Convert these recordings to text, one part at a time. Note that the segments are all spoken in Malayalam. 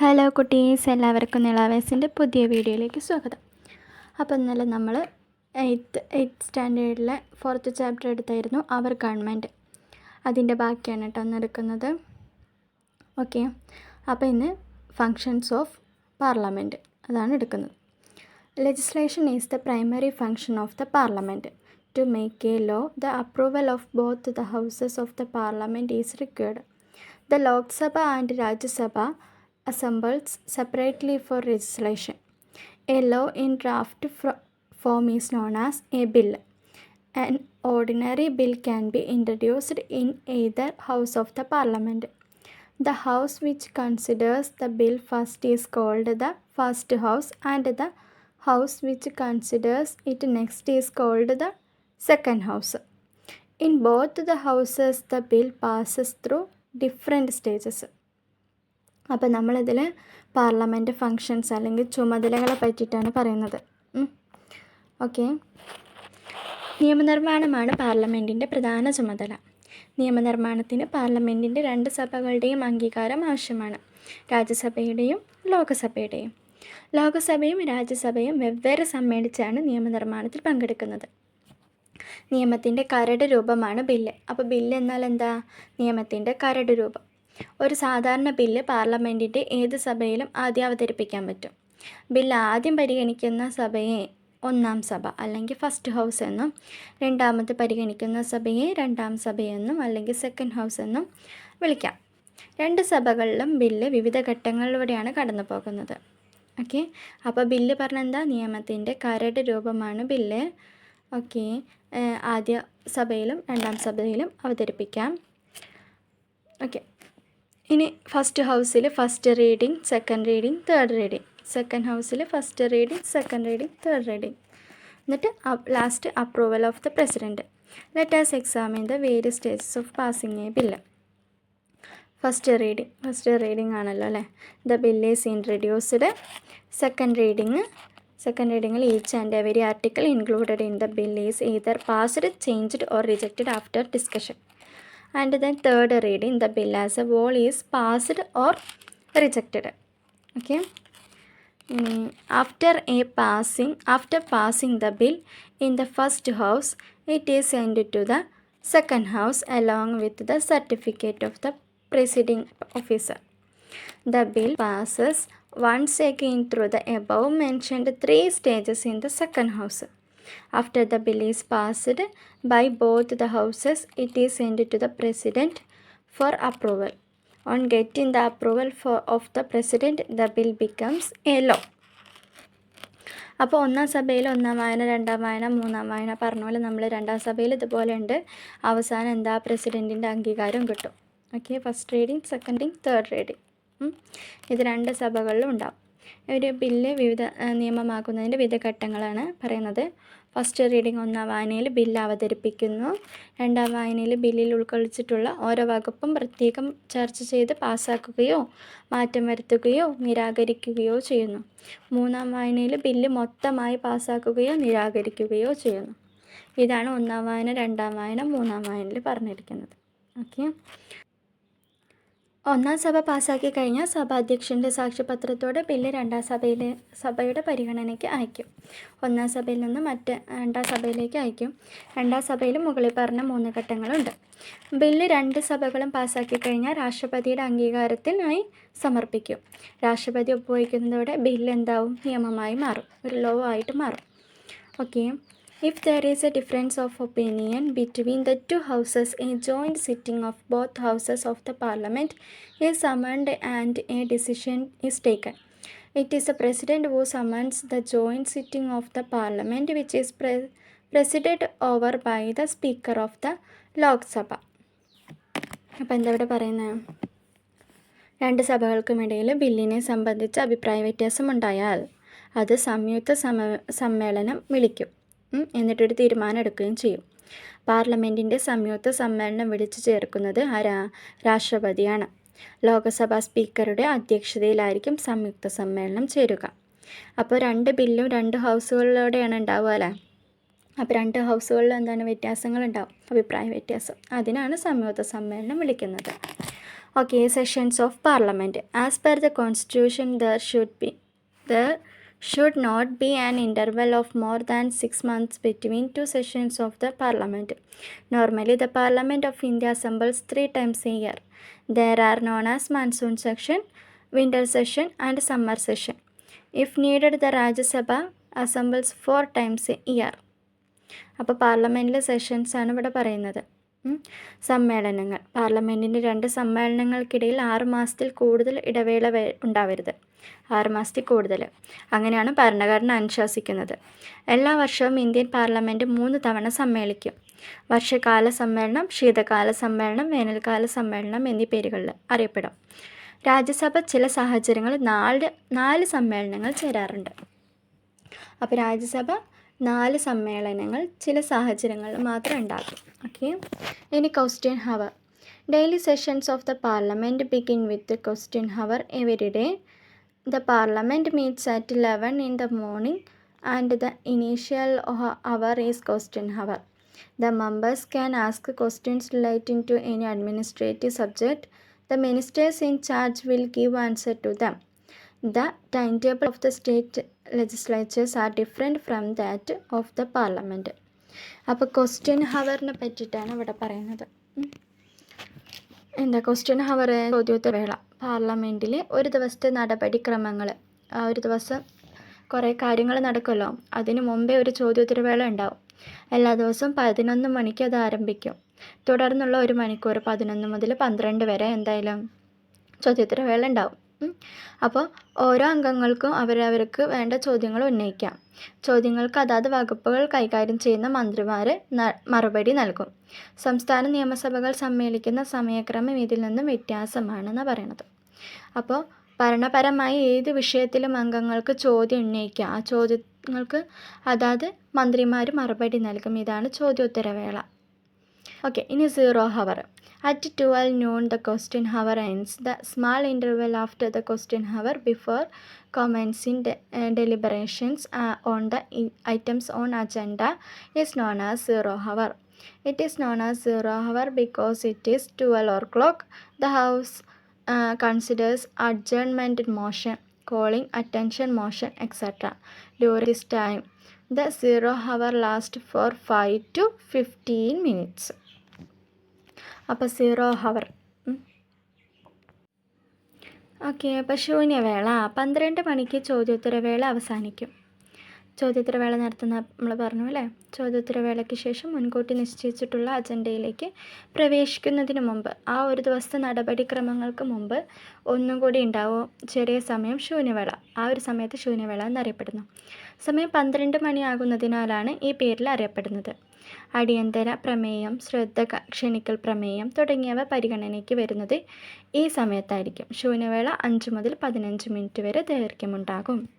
ഹലോ കുട്ടീസ്. എല്ലാവർക്കും നിളാവേസിന്റെ പുതിയ വീഡിയോയിലേക്ക് സ്വാഗതം. അപ്പോൾ ഇന്നലെ നമ്മൾ എയ്ത്ത് എയ്ത്ത് സ്റ്റാൻഡേർഡിലെ ഫോർത്ത് ചാപ്റ്റർ എടുത്തായിരുന്നു അവർ ഗവൺമെന്റ്. അതിന്റെ ബാക്കിയാണ് കേട്ടോ ഒന്ന് ഓക്കെ. അപ്പോൾ ഇന്ന് ഫങ്ഷൻസ് ഓഫ് പാർലമെന്റ് അതാണ് എടുക്കുന്നത്. Legislation is the primary function of the parliament to make a law the approval of both the houses of the parliament is required the Lok Sabha and Rajya Sabha assembles separately for legislation. A law in draft form is known as a bill. An ordinary bill can be introduced in either house of the parliament. The house which considers the bill first is called the first house, and the house which considers it next is called the second house. In both the houses, the bill passes through different stages. അപ്പോൾ നമ്മളിതിൽ പാർലമെന്റ് ഫങ്ഷൻസ് അല്ലെങ്കിൽ ചുമതലകളെ പറ്റിയിട്ടാണ് പറയുന്നത്. ഓക്കെ. നിയമനിർമ്മാണമാണ് പാർലമെന്റിന്റെ പ്രധാന ചുമതല. നിയമനിർമ്മാണത്തിന് പാർലമെന്റിന്റെ രണ്ട് സഭകളുടെയും അംഗീകാരം ആവശ്യമാണ്. രാജ്യസഭയുടെയും ലോകസഭയുടെയും. ലോകസഭയും രാജ്യസഭയും വെവ്വേറെ സമ്മേളിച്ചാണ് നിയമനിർമ്മാണത്തിൽ പങ്കെടുക്കുന്നത്. നിയമത്തിന്റെ കരട് രൂപമാണ് ബില്ല്. അപ്പോൾ ബില്ല് എന്നാൽ എന്താ? നിയമത്തിന്റെ കരട് രൂപം. ഒരു സാധാരണ ബില്ല് പാർലമെന്റിന്റെ ഏത് സഭയിലും ആദ്യം അവതരിപ്പിക്കാൻ പറ്റും. ബില്ല് ആദ്യം പരിഗണിക്കുന്ന സഭയെ ഒന്നാം സഭ അല്ലെങ്കിൽ ഫസ്റ്റ് ഹൗസ് എന്നും രണ്ടാമത് പരിഗണിക്കുന്ന സഭയെ രണ്ടാം സഭയെന്നും അല്ലെങ്കിൽ സെക്കൻഡ് ഹൗസ് എന്നും വിളിക്കാം. രണ്ട് സഭകളിലും ബില്ല് വിവിധ ഘട്ടങ്ങളിലൂടെയാണ് കടന്നു പോകുന്നത് ഓക്കെ? അപ്പോൾ ബില്ല് പറഞ്ഞ എന്താ? നിയമത്തിന്റെ കരട് രൂപമാണ് ബില്ല്. ഓക്കെ? ആദ്യ സഭയിലും രണ്ടാം സഭയിലും അവതരിപ്പിക്കാം. ഓക്കെ? ഇനി ഫസ്റ്റ് ഹൗസിൽ first reading second reading third reading second ഹൗസിൽ first reading second reading third reading എന്നിട്ട് last approval of the president let's examine the various stages of passing a bill first reading first reading ആണല്ലോ അല്ലേ? The bill is introduced second reading second റീഡിങ്ങിൽ each and every article included in the bill is either passed changed or rejected after discussion and then third reading the bill as a whole is passed or rejected. Okay. Mm, after a passing after passing the bill in the first house it is sent to the second house along with the certificate of the presiding officer. The bill passes once again through the above mentioned three stages in the second house after the bill is passed by both the houses, it is sent to the President for approval. On getting the approval for, of the President, the bill becomes a law. അപ്പോൾ ഒന്നാം സഭയിൽ ഒന്നാം വായന രണ്ടാം വായന മൂന്നാം വായന പറഞ്ഞ പോലെ നമ്മൾ രണ്ടാം സഭയിൽ ഇതുപോലെ ഉണ്ട്. അവസാനം എന്താ? പ്രസിഡന്റിന്റെ അംഗീകാരം കിട്ടും. Okay first reading seconding third reading ഇത് രണ്ട് സഭകളിലും ഉണ്ടാവും. ഒരു ബില്ല് വിവിധ നിയമമാക്കുന്നതിന്റെ വിവിധ ഘട്ടങ്ങളാണ് പറയുന്നത്. ഫസ്റ്റ് റീഡിംഗ് ഒന്നാം വായനയിൽ ബില്ല് അവതരിപ്പിക്കുന്നു. രണ്ടാം വായനയിൽ ബില്ലിൽ ഉൾക്കൊള്ളിച്ചിട്ടുള്ള ഓരോ വകുപ്പും പ്രത്യേകം ചർച്ച ചെയ്ത് പാസ്സാക്കുകയോ മാറ്റം വരുത്തുകയോ നിരാകരിക്കുകയോ ചെയ്യുന്നു. മൂന്നാം വായനയിൽ ബില്ല് മൊത്തമായി പാസ്സാക്കുകയോ നിരാകരിക്കുകയോ ചെയ്യുന്നു. ഇതാണ് ഒന്നാം വായന രണ്ടാം വായന മൂന്നാം വായനയിൽ പറഞ്ഞിരിക്കുന്നത്. ഓക്കെ. ഒന്നാം സഭ പാസ്സാക്കി കഴിഞ്ഞാൽ സഭാധ്യക്ഷന്റെ സാക്ഷ്യപത്രത്തോടെ ബില്ല് രണ്ടാം സഭയിലെ സഭയുടെ പരിഗണനയ്ക്ക് അയക്കും. ഒന്നാം സഭയിൽ നിന്ന് മറ്റ് രണ്ടാം സഭയിലേക്ക് അയക്കും. രണ്ടാം സഭയിൽ മുകളിൽ പറഞ്ഞ മൂന്ന് ഘട്ടങ്ങളുണ്ട്. ബില്ല് രണ്ട് സഭകളും പാസ്സാക്കി കഴിഞ്ഞാൽ രാഷ്ട്രപതിയുടെ അംഗീകാരത്തിനായി സമർപ്പിക്കും. രാഷ്ട്രപതി ഒപ്പുവയ്ക്കുന്നതോടെ ബില്ല് എന്താവും? നിയമമായി മാറും. ഒരു ലോ ആയിട്ട് മാറും. Okay If there is a difference of opinion between the two houses, a joint sitting of both houses of the parliament is summoned and a decision is taken. It is the president who summons the joint sitting of the parliament, which is pre- presided over by the speaker of the Lok Sabha. രണ്ട് സഭകൾക്കുമിടയിൽ ബില്ലിനെ സംബന്ധിച്ച് അഭിപ്രായ വ്യത്യാസമുണ്ടായാൽ അത് സംയുക്ത സമ സമ്മേളനം വിളിക്കും എന്നിട്ടൊരു തീരുമാനം എടുക്കുകയും ചെയ്യും. പാർലമെന്റിന്റെ സംയുക്ത സമ്മേളനം വിളിച്ചു ചേർക്കുന്നത് രാഷ്ട്രപതിയാണ്. ലോകസഭാ സ്പീക്കറുടെ അധ്യക്ഷതയിലായിരിക്കും സംയുക്ത സമ്മേളനം ചേരുക. അപ്പോൾ രണ്ട് ബില്ലും രണ്ട് ഹൗസുകളിലൂടെയാണ് ഉണ്ടാവുക അല്ലേ? അപ്പോൾ രണ്ട് ഹൗസുകളിൽ എന്താണ് വ്യത്യാസങ്ങളുണ്ടാവും? അഭിപ്രായ വ്യത്യാസം. അതിനാണ് സംയുക്ത സമ്മേളനം വിളിക്കുന്നത്. Okay sessions of parliament as per the constitution there should be there should not be an interval of more than six months between two sessions of the Parliament. Normally, the Parliament of India assembles three times a year. There are known as monsoon session, winter session, and summer session. If needed, the Rajya Sabha assembles four times a year. അപ്പോൾ പാർലമെന്റിലെ സെഷൻസ് ആണ് ഇവിടെ പറയുന്നത്. സമ്മേളനങ്ങൾ പാർലമെന്റിന്റെ രണ്ട് സമ്മേളനങ്ങൾക്കിടയിൽ ആറ് മാസത്തിൽ കൂടുതൽ ഇടവേള ഉണ്ടാവരുത് ആറ് മാസത്തിൽ കൂടുതൽ. അങ്ങനെയാണ് ഭരണഘടന അനുശാസിക്കുന്നത്. എല്ലാ വർഷവും ഇന്ത്യൻ പാർലമെന്റ് മൂന്ന് തവണ സമ്മേളിക്കും. വർഷകാല സമ്മേളനം ശീതകാല സമ്മേളനം വേനൽക്കാല സമ്മേളനം എന്നീ പേരുകളിൽ അറിയപ്പെടും. രാജ്യസഭ ചില സാഹചര്യങ്ങളിൽ നാല് നാല് സമ്മേളനങ്ങൾ ചേരാറുണ്ട്. അപ്പോൾ രാജ്യസഭ നാല് സമ്മേളനങ്ങൾ ചില സാഹചര്യങ്ങളിൽ മാത്രം ഉണ്ടാകും ഓക്കെ? ഇനി question hour. Daily sessions of the parliament begin with question hour. Every day the parliament meets at eleven in the morning and the initial hour is question hour The members can ask questions relating to any administrative subject. The ministers in charge will give answer to them. The timetable of the state legislatures are different from that of the parliament. അപ്പോൾ ക്വസ്റ്റ്യൻ ഹവറിനെ പറ്റിയിട്ടാണ് ഇവിടെ പറയുന്നത്. എന്താ ക്വസ്റ്റ്യൻ ഹവർ ചോദ്യോത്തര വേള. പാർലമെന്റിൽ ഒരു ദിവസത്തെ നടപടിക്രമങ്ങൾ ഒരു ദിവസം കുറേ കാര്യങ്ങൾ നടക്കുമല്ലോ അതിന് മുമ്പേ ഒരു ചോദ്യോത്തര വേള ഉണ്ടാവും. എല്ലാ ദിവസവും പതിനൊന്ന് മണിക്ക് അത് ആരംഭിക്കും. തുടർന്നുള്ള ഒരു മണിക്കൂർ പതിനൊന്ന് മുതൽ പന്ത്രണ്ട് വരെ എന്തായാലും ചോദ്യോത്തര വേള ഉണ്ടാവും. അപ്പോൾ ഓരോ അംഗങ്ങൾക്കും അവരവർക്ക് വേണ്ട ചോദ്യങ്ങൾ ഉന്നയിക്കാം. ചോദ്യങ്ങൾക്ക് അതാത് വകുപ്പുകൾ കൈകാര്യം ചെയ്യുന്ന മന്ത്രിമാർ മറുപടി നൽകും. സംസ്ഥാന നിയമസഭകൾ സമ്മേളിക്കുന്ന സമയക്രമം ഇതിൽ നിന്നും വ്യത്യാസമാണെന്ന് പറയണത്. അപ്പോൾ ഭരണപരമായി ഏത് വിഷയത്തിലും അംഗങ്ങൾക്ക് ചോദ്യം ഉന്നയിക്കാം. ആ ചോദ്യങ്ങൾക്ക് അതാത് മന്ത്രിമാർ മറുപടി നൽകും. ഇതാണ് ചോദ്യോത്തരവേള. ഓക്കെ ഇനി zero hour at twelve noon the question hour ends the small interval after the question hour before commencing deliberations on the items on agenda is known as zero hour. It is known as zero hour because it is 12 o'clock. The House considers adjournment motion, calling attention motion, etc. During this time, the zero hour lasts for 5 to 15 minutes. അപ്പോൾ സീറോ ഹവർ ഓക്കെ അപ്പോൾ ശൂന്യവേള. പന്ത്രണ്ട് മണിക്ക് ചോദ്യോത്തരവേള അവസാനിക്കും. ചോദ്യോത്തരവേള നടത്തുന്ന നമ്മൾ പറഞ്ഞു അല്ലേ? ചോദ്യോത്തരവേളയ്ക്ക് ശേഷം മുൻകൂട്ടി നിശ്ചയിച്ചിട്ടുള്ള അജണ്ടയിലേക്ക് പ്രവേശിക്കുന്നതിന് മുമ്പ് ആ ഒരു ദിവസത്തെ നടപടിക്രമങ്ങൾക്ക് മുമ്പ് ഒന്നും കൂടി ഉണ്ടാവും. ചെറിയ സമയം ശൂന്യവേള. ആ ഒരു സമയത്ത് ശൂന്യവേള എന്നറിയപ്പെടുന്നു. സമയം പന്ത്രണ്ട് മണിയാകുന്നതിനാലാണ് ഈ പേരിൽ അറിയപ്പെടുന്നത്. അടിയന്തര പ്രമേയം ശ്രദ്ധ ക്ഷണിക്കൽ പ്രമേയം തുടങ്ങിയവ പരിഗണനയ്ക്ക് വരുന്നത് ഈ സമയത്തായിരിക്കും. ശൂന്യവേള അഞ്ച് മുതൽ പതിനഞ്ച് മിനിറ്റ് വരെ ദൈർഘ്യമുണ്ടാകും.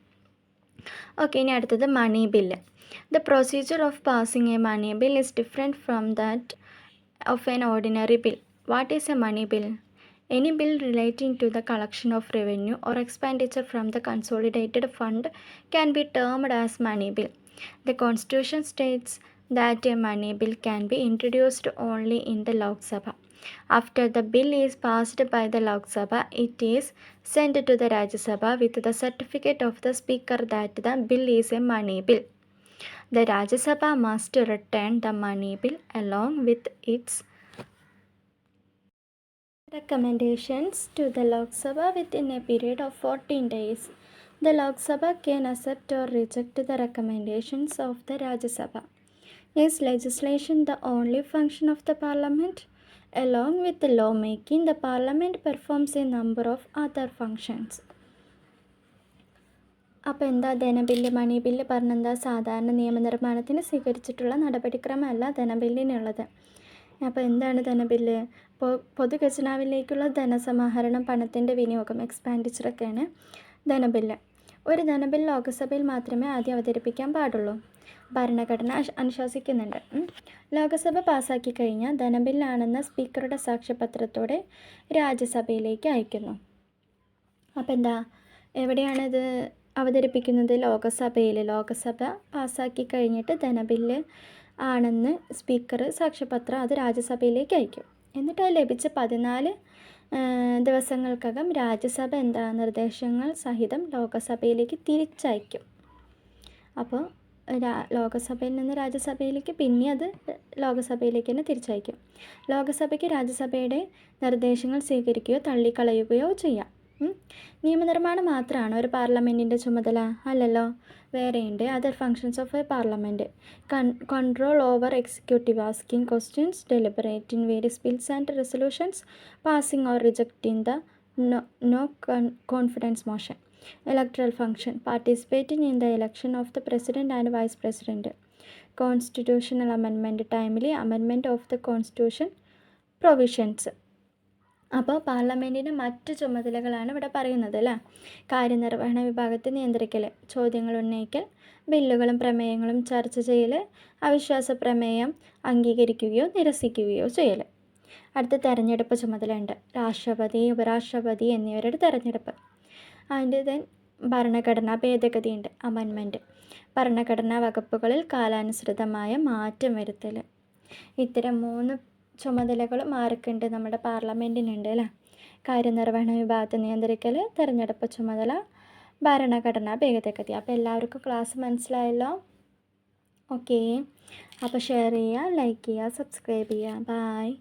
ഓക്കെ ഇനി അടുത്തത് money bill the procedure of passing a money bill is different from that of an ordinary bill what is a money bill any bill relating to the collection of revenue or expenditure from the consolidated fund can be termed as money bill the constitution states that a money bill can be introduced in the Lok Sabha. After the bill is passed by the Lok Sabha, it is sent to the Rajya Sabha with the certificate of the Speaker that the bill is a money bill. The Rajya Sabha must return the money bill along with its recommendations to the Lok Sabha within a period of 14 days. The Lok Sabha can accept or reject the recommendations of the Rajya Sabha. Is legislation the only function of the parliament? Along with the lawmaking, the parliament performs a number of other functions. അപ്പോൾ എന്താ ധനബില്ല് മണി ബില്ല് പറഞ്ഞെന്താ സാധാരണ നിയമനിർമ്മാണത്തിന് സ്വീകരിച്ചിട്ടുള്ള നടപടിക്രമമല്ല ധനബില്ലിനുള്ളത്. അപ്പോൾ എന്താണ് ധനബില്ല്? ഇപ്പോൾ പൊതുഖജനാവിലേക്കുള്ള ധനസമാഹരണം പണത്തിന്റെ വിനിയോഗം എക്സ്പാൻഡിച്ചറൊക്കെയാണ് ധനബില്ല്. ഒരു ധനബിൽ ലോക്സഭയിൽ മാത്രമേ ആദ്യം അവതരിപ്പിക്കാൻ പാടുള്ളൂ. ഭരണഘടന അനുശാസിക്കുന്നുണ്ട്. ലോകസഭ പാസാക്കി കഴിഞ്ഞാൽ ധനബില്ലാണെന്ന സ്പീക്കറുടെ സാക്ഷ്യപത്രത്തോടെ രാജ്യസഭയിലേക്ക് അയക്കുന്നു. അപ്പം എന്താ? എവിടെയാണിത് അവതരിപ്പിക്കുന്നത്? ലോകസഭയിൽ ലോകസഭ പാസാക്കി കഴിഞ്ഞിട്ട് ധനബില്ല് ആണെന്ന് സ്പീക്കർ സാക്ഷ്യപത്രം അത് രാജ്യസഭയിലേക്ക് അയക്കും. എന്നിട്ട് അത് ലഭിച്ച പതിനാല് ദിവസങ്ങൾക്കകം രാജ്യസഭ എന്താ നിർദ്ദേശങ്ങൾ സഹിതം ലോകസഭയിലേക്ക് തിരിച്ചയക്കും. അപ്പോൾ ലോകസഭയിൽ നിന്ന് രാജ്യസഭയിലേക്ക് പിന്നെ അത് ലോകസഭയിലേക്ക് തന്നെ തിരിച്ചയക്കും. ലോകസഭയ്ക്ക് രാജ്യസഭയുടെ നിർദ്ദേശങ്ങൾ സ്വീകരിക്കുകയോ തള്ളിക്കളയുകയോ ചെയ്യാം. നിയമനിർമ്മാണം മാത്രമാണ് ഒരു പാർലമെന്റിന്റെ ചുമതല അല്ലല്ലോ? വേറെയുണ്ട്. Other functions of a parliament con control over executive asking questions deliberating various bills and resolutions passing or rejecting the no no confidence motion electoral function participating in the election of the president and vice president. Constitutional amendment timely amendment of the constitution provisions അപ്പോൾ പാർലമെന്റിന്റെ മറ്റ് ചുമതലകളാണ് ഇവിടെ പറയുന്നത് അല്ലേ? കാര്യനിർവഹണ വിഭാഗത്തെ നിയന്ത്രിക്കൽ ചോദ്യങ്ങൾ ഉന്നയിക്കൽ ബില്ലുകളും പ്രമേയങ്ങളും ചർച്ച ചെയ്യൽ അവിശ്വാസ പ്രമേയം അംഗീകരിക്കുകയോ നിരസിക്കുകയോ ചെയ്യൽ അടുത്ത തെരഞ്ഞെടുപ്പ് ചുമതലയുണ്ട്. രാഷ്ട്രപതി ഉപരാഷ്ട്രപതി എന്നിവരുടെ തെരഞ്ഞെടുപ്പ്. അതിന്റെ ദെൻ ഭരണഘടനാ ഭേദഗതിയുണ്ട് അമൻമെന്റ് ഭരണഘടനാ വകുപ്പുകളിൽ കാലാനുസൃതമായ മാറ്റം വരുത്തൽ. ഇത്തരം മൂന്ന് ചുമതലകളും ആർക്കുണ്ട്? നമ്മുടെ പാർലമെന്റിനുണ്ട് അല്ലേ? കാര്യനിർവഹണ വിഭാഗത്തെ നിയന്ത്രിക്കൽ തിരഞ്ഞെടുപ്പ് ചുമതല ഭരണഘടനാ ഭേദഗതി. അപ്പോൾ എല്ലാവർക്കും ക്ലാസ് മനസ്സിലായല്ലോ? ഓക്കേ. അപ്പോൾ ഷെയർ ചെയ്യുക ലൈക്ക് ചെയ്യുക സബ്സ്ക്രൈബ് ചെയ്യുക. ബായ്